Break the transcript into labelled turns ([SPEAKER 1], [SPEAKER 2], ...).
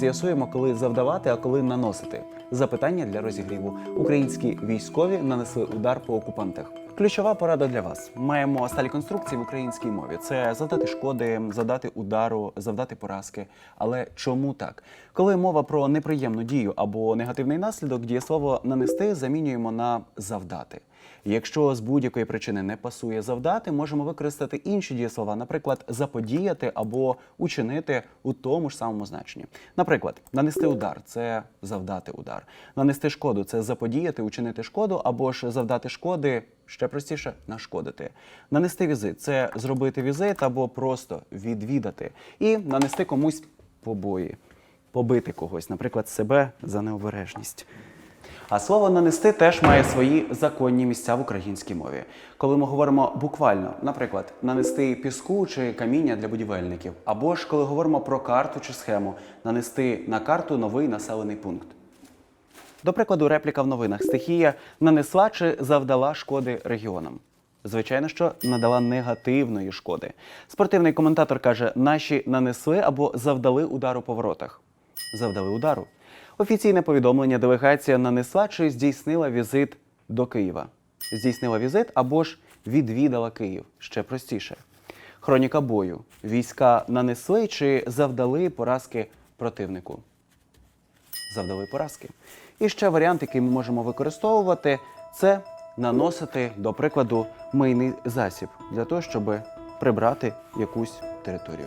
[SPEAKER 1] З'ясуємо, коли завдавати, а коли наносити. Запитання для розігріву. Українські військові нанесли удар по окупантах. Ключова порада для вас. Маємо сталі конструкції в українській мові. Це завдати шкоди, завдати удару, завдати поразки. Але чому так? Коли мова про неприємну дію або негативний наслідок, дієслово нанести замінюємо на завдати. Якщо з будь-якої причини не пасує завдати, можемо використати інші дієслова, наприклад, заподіяти або учинити у тому ж самому значенні. Наприклад, нанести удар це завдати удар, нанести шкоду це заподіяти, учинити шкоду, або ж завдати шкоди. Ще простіше нашкодити. Нанести візит це зробити візит або просто відвідати. І нанести комусь побої, побити когось, наприклад, себе за необережність. А слово нанести теж має свої законні місця в українській мові. Коли ми говоримо буквально, наприклад, нанести піску чи каміння для будівельників, або ж коли говоримо про карту чи схему, нанести на карту новий населений пункт. До прикладу, репліка в новинах стихія нанесла чи завдала шкоди регіонам. Звичайно, що надала негативної шкоди. Спортивний коментатор каже: наші нанесли або завдали удару по воротах. Завдали удару. Офіційне повідомлення делегація нанесла чи здійснила візит до Києва. Здійснила візит або ж відвідала Київ. Ще простіше. Хроніка бою. Війська нанесли чи завдали поразки противнику завдали поразки. І ще варіант, який ми можемо використовувати, це наносити, до прикладу, мийний засіб для того, щоб прибрати якусь територію.